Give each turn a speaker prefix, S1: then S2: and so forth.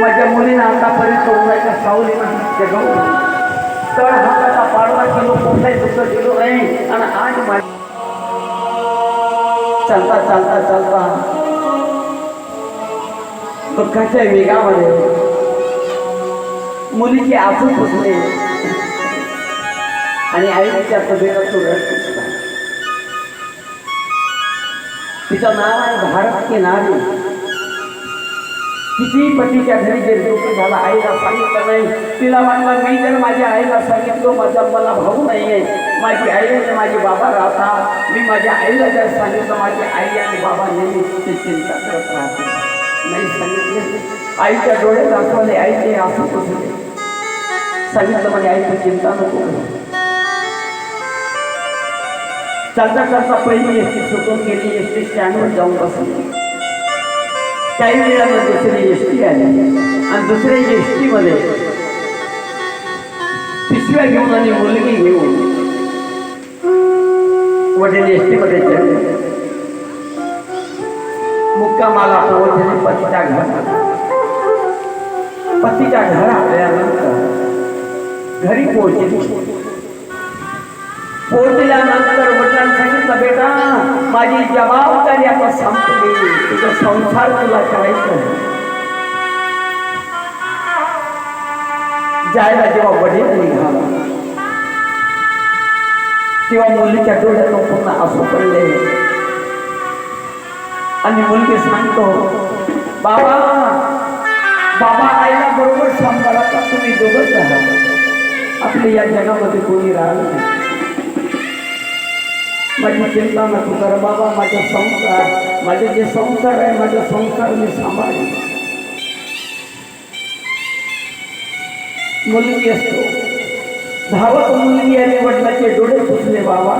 S1: माझ्या मुलीनं आतापर्यंत उन्हाच्या सावलीमध्ये जगवलं तर हाताचा पाडवा केलो कोणताही दुःख दिलो नाही आणि आज माझ चालता चालता चालता. दुःखाच्या वेगामध्ये मुलीचे आसू पुसले. आणि आईच्या तब्येत तो रस तिचं नाव आहे भारत की नारी. किती पतीच्या घरी जे झाला आईला सांगितलं नाही. तिला वाटलं मी जर माझ्या आईला सांगितलं माझा मला भाऊ नाही आहे माझी आई आणि माझे बाबा राहता मी माझ्या आईला जर सांगितलं माझी आई आणि बाबा नेहमी ती चिंता करत राहते नाही सांगितले. आईच्या डोळ्यात दाखवले आईचे असं पुसले सांगितलं माझ्या आईची चिंता नको चालता चालता पहिली एस टी सुटून गेली एस टी स्टँडवर जाऊन बसली काही वेळानं दुसरी एस टी आली. आणि दुसऱ्या एस टीमध्ये पिशव्या घेऊन आणि मुलगी घेऊन वडील एस टीमध्ये चढले मुक्कामाला पोहोचले पतीच्या घरात. पतीच्या घर आल्यानंतर घरी पोहोचली. पोहोचल्यानंतर वडिलांनी माझी जबाबदारी आता संपली तुझा संसार तुला करायचा जायला जेव्हा वडील निघाला तेव्हा मुलीच्या डोळ्यातून पुन्हा असू पडले. आणि मुलगी सांगतो बाबा बाबा आईला बरोबर सांभाळा तुम्ही दोघंच राहा आपले या जगामध्ये कोणी राहिलं नाही. माझी चिंता नको कर. बाबा माझा संसार माझे जे संसार आहे माझा संसार मी सांभाळ मुलगी असतो. धावत मुलगी आणि वडिलाचे डोळे पुसले बाबा.